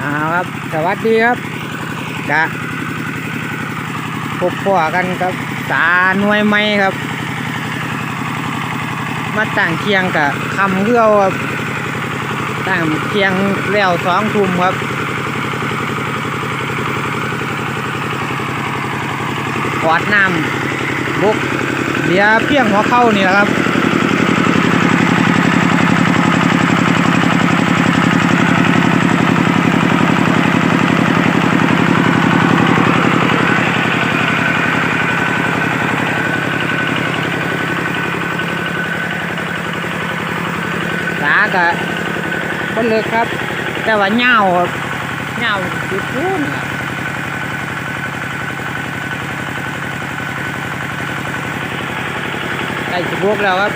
เอาครับ สวัสดีครับกะพบพ่อกันครับสาหน่วยไม้ครับ มาต่างเคียงกับคำเกลือครับต่างเคียงแล้วสองทุ่มครับขวดน้ำบุกเหลียเพียงหัวเข้านี่แหละครับ สากะ คนเลิกครับ แต่ว่าเหงาครับเหงาสุดพูนใกล้จะบวกแล้วครับ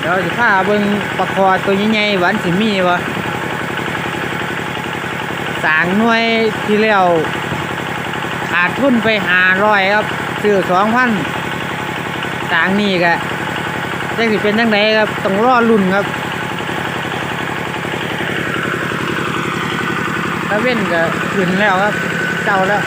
เดี๋ยวจะพาเบิ่งปลาคอตัวใหญ่ๆหวานสิมีบ่สางหน่วยที่แล้วขาดทุนไปหาร้อยครับซื้อสองพันสางนี่กะจังสิเป็นจังไดครับต้องรอรุ่นครับ ตะเว้นก็ขึ้นแล้วครับเจ้าแล้ว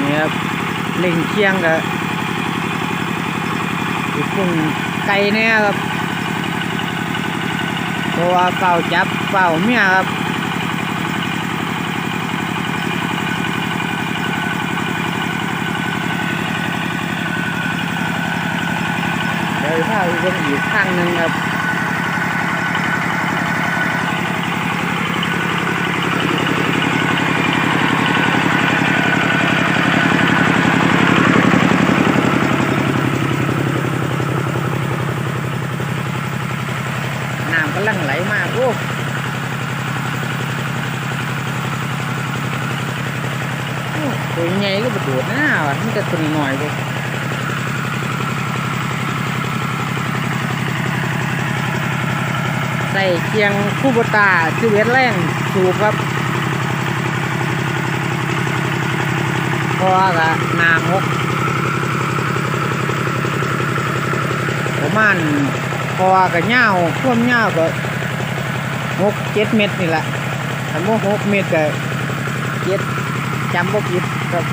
นี่ครับเล่งเคียงกับปุ่งไก่เนี่ยครับเพราะว่าเฝ้าจับเฝ้าเมียครับเดี๋ยว พิ่งอีกข้างหนึ่งครับน้ำกำลังไหลมากโอ้โอ้ตัวใหญ่ก็ประโดดหน้าว่ะมันจะตัวน้อยเลย ใส่เคียงคู่บตาชื่อเวทแรงสูบครับพราะว่าหกประมาณพราะว่าก็เงาท่วมเงาก็หกเจ็ดเมตรนี่แหละถ้าโมหกเมตรก็เจ็ดจำบ่ผิดครับ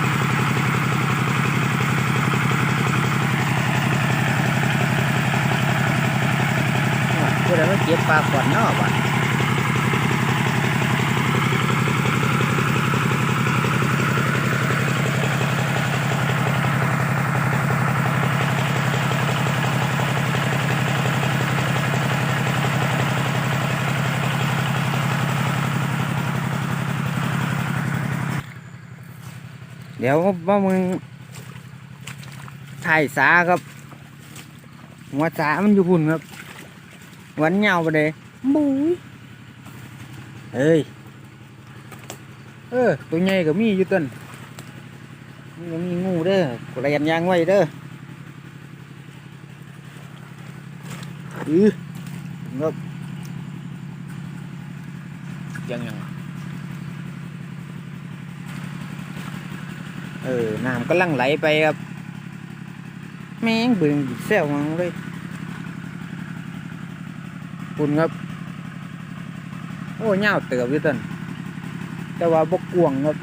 พูดแล้วา เก็บปลาก่อนเนาะบ่ะเดี๋ยวว่ามึงถ่ายสาครับหัวสามันอยู่พุ่นครับ วันเหงาไปเลยบุ้ยเฮ้ยเออตัวใหญ่ก็มีอยู่ต้นมันก็มีงูเด้ อกระยันยางไว้เด้ออือครับยังยังเออน้ำกำลังไหลไปครับแม่งเบิ่งแซวมังเลยคุณครับ โอ้เงาวเติบอยู่ต้นแต่ว่าบกกวงครับ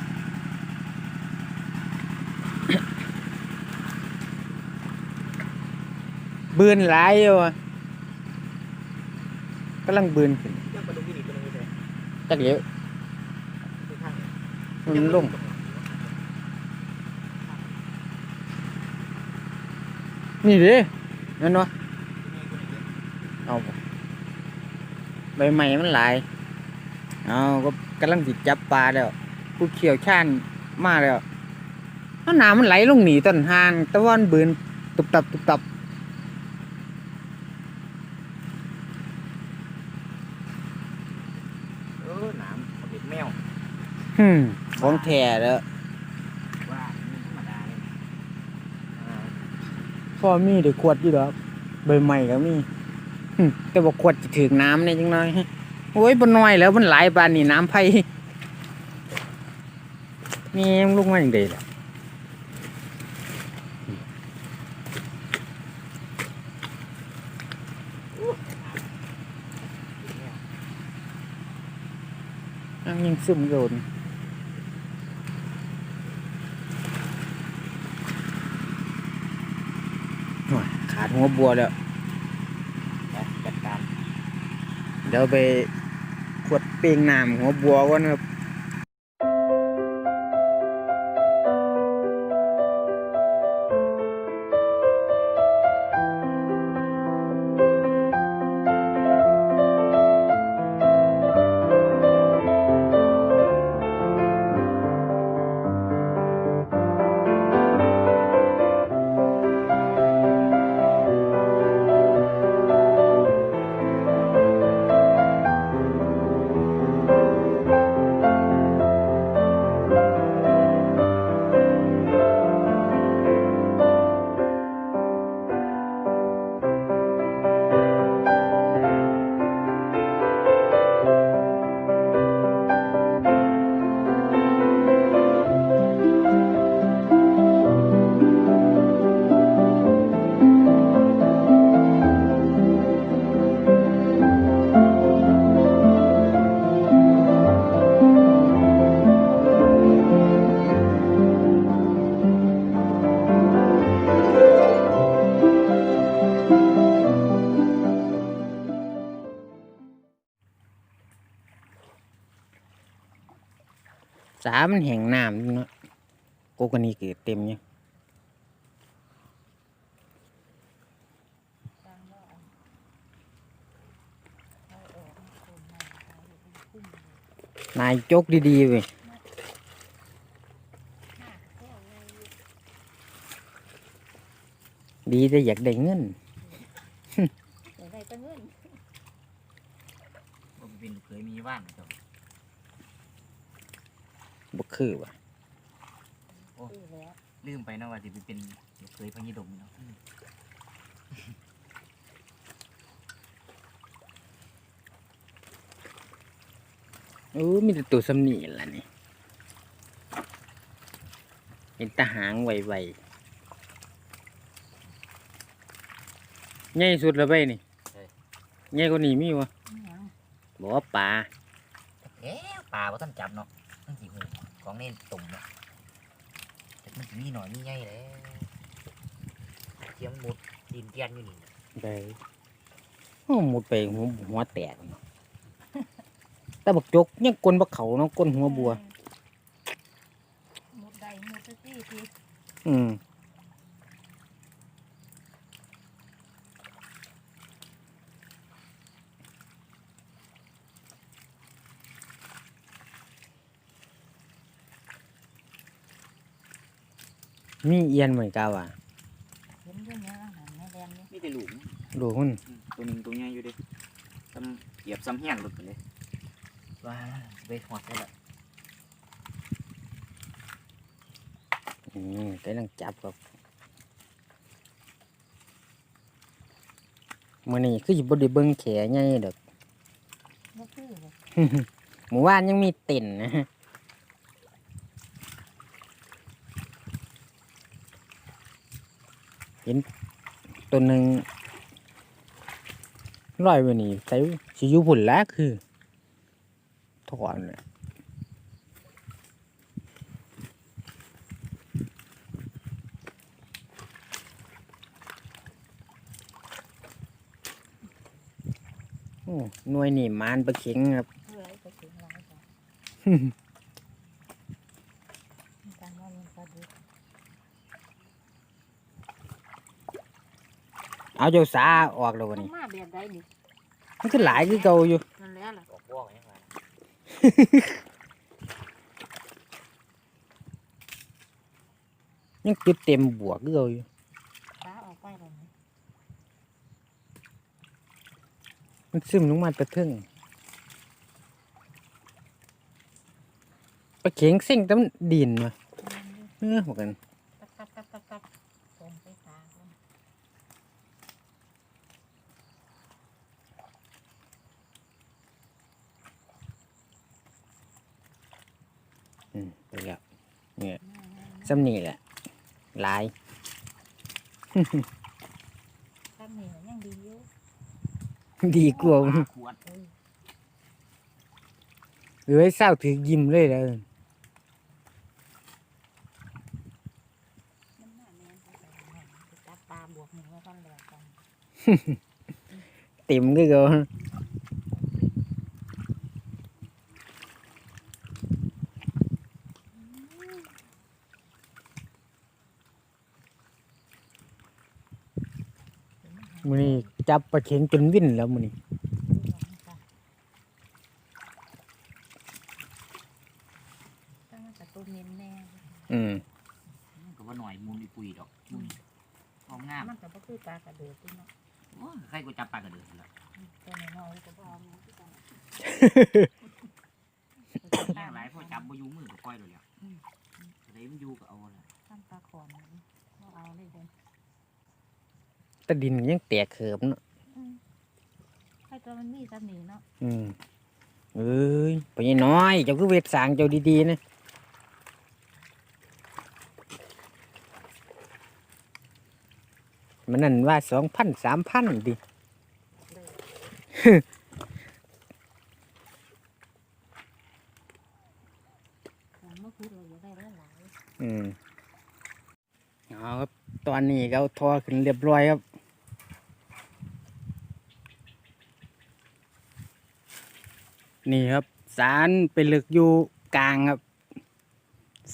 บืนหลายอยู่อะกำลังบืนขึ้นจักเดี๋ยวมันลงนี่ดินั่นวะเอา ใบใหม่มันหลายเอาก็กำลังติดจับปลาแล้วผู้เขียวชาญมาแล้วเอาน้ำมันไหลลงหนีต้นหานตะวันบืนตุบตับตุบตับเออหนามเขาเป็นแมวฮึมของแท้แล้วว่านี่ธรรมดาเลยอ่าพ่อมีเดี๋ยวขวดอยู่ดอกใบใหม่ก็มีหึ แต่ว่าขวดจะถึงน้ำเนี่ยจังน้อยโอ้ยบนน้อยแล้วมันหลายปานนี่น้ำไผ่นี่มันลงมาอย่างเดียวล่ะอันยังซึมโดนโอ้ยขาดหัวบัวแล้ว นะจัดการ เดี๋ยวไปขวดเปียงน้ำหัวบัวก่อนครับ สามันแห้งน้ำเนาะโกกนี่เกิดเต็มเนี่ยนายจกดีๆเว้ยดีแต่อยากได้เงิน อยากได้แต่เงิน บ่เป็นลูกเคยมีว่านเจ้า บ่ คือว่ะซื้อแล้วลืมไปนะว่าสิไปเป็นลูกเคยพญิดมเนาะโอ้มีแต่ตัวสำนีล่ะนี่เป็นตาหางไวๆใหญ่สุดแล้วไปนี่ใหญ่กว่านี้มีวะอิหยังบอกว่าปลาเอ๊ะปลาบ่ทันจับเนาะมันสิหู ของเน่นตุ่มเนาะแต่มันสิมีหน่อยมีใหญ่แล้วเทียมหมดดินเตียนอยู่นี่ได้โอ้หมดไปหัวหัวแตกเนาะแต่บักจกยังกลนบักเขาเนาะกลนหัวบัวหมดใดหมดสักทีทีอืม มีเอียนเหมือนกันว่ะเห็นด้วยเนี่ยอาหารในแดนนี่มีแต่หลุมดูมันตัวหนึงตัวใหญ่อยู่เดิซ้ำเหยียบซ้ำแห้งหลุดไปเลยว้าไปหอดได้ละอืมกำลังจับครับมื่อนี้คือสิบ่ได้เบิ่งแขใหญ่ดอก บ่คือเลยหมู่บ้านยังมีเต็นนะฮะ เห็นตัวหนึ่งลอยไปนี่ใส่สิอยู่พุ่นแล้วคือถอนเลยโอ้หน่วยนี่มานปลาเข็งครับ เพื่อให้ไปถึงหลายจ้ะมีการว่ามันปลาดุก เอาเจ้าสาออกแล้ววันมันนี้ มาแบบใดนี่มันคือหลายคือเก่าอยู่ นั่นแหละล่ะออกว่องยังไงยังติดเต็มบวกคือเก่าอยู่ตาออกไปแล้วนี่มันซึมลงมาแตะทึ่งปลาเข็งซิ่งแต้มนดินวะเออเหมือนกัน ตักตักตักตักตักส่งไปตาคน อืมไปแล้วเนี่ยซ้ำนี่แหละหลาย ตั้งนี่ยังดีอยู่ดีกว่าปลขวดเออเอ้ยเศร้าถือยิ้มเลยเลยมันน่าแม่นไปใส่หน่อยไปตัดปลาบวกหนึ่งแล้วก็เหลือกัน เต็มก็เกนมือนี้ จับปลาเข็งจนวิ่นแล้วมือนี้ตั้งแต่ตัวเน้นแน่อืมมันก็ว่าหน่อยมูลอีปุยดอกมุนหอมงามมันก็บ่คือปลากระเดือกที่เนาะโอ้ยใครก็จับปลากระเดือกแล้วตัวน้อยๆก็บ่เอามาที่กัน แย่งหลายพอจับบ่อยู่มือก็ปล่อยเลยแล้วจะได้มันอยู่ก็เอาละ ทำปลาขอนบ่เอาเลยเด้ แตะดินยังแตกเขิบเนาะให้ตัวมันมีซ้ำนี่เนาะอืมเอ้ยไปยังน้อย เจ้าคือเวทสางเจ้าดีๆนะมันนั่นว่าสองพันสามพันดิมันเมื่อคืนเราอยู่ได้หลายอืมเอาครับ ตอนนี้ก็เอาทอขึ้นเรียบร้อยครับ นี่ครับ สารไปลึกอยู่กลางครับ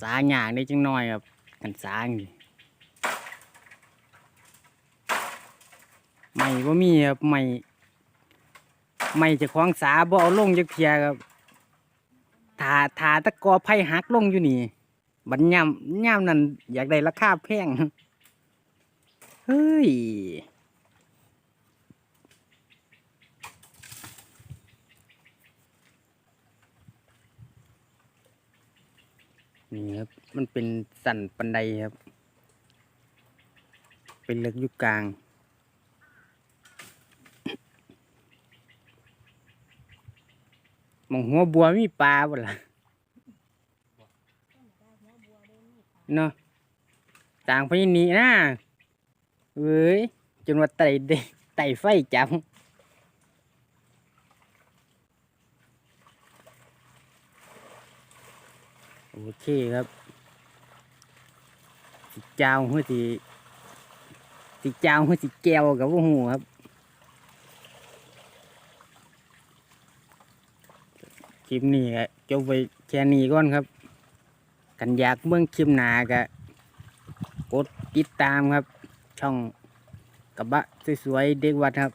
สาหยางได้จังน้อยครับ กันสางนี่ไม่ว่ามีครับไม่ไม่จะคล้องสาบ่เอาลงจักเทียครับทาทาตะกอไผ่หักลงอยู่นี่ บัดย่ำย่ำนั่นอยากได้ราคาแพง เฮ้ย นี่ครับ มันเป็นสันปันไดครับ เป็นเลือกยู่กลาง มองหัวบัวมีปลาบ่ล่ะเนาะต่างไปนี่นะเว้ย จนว่าไต่ไต่ไฟจับ โอเคครับสิเจ้าหัวสิสิเจ้าหัวสิแก้วกับว่าหูครับคลิปนี้ก็จบไปแค่นี้ก่อนครับ กันอยากเบิ่งคลิปหน้าก็กดติดตามครับ ช่องกระบะสวยๆเด็กวัดครับ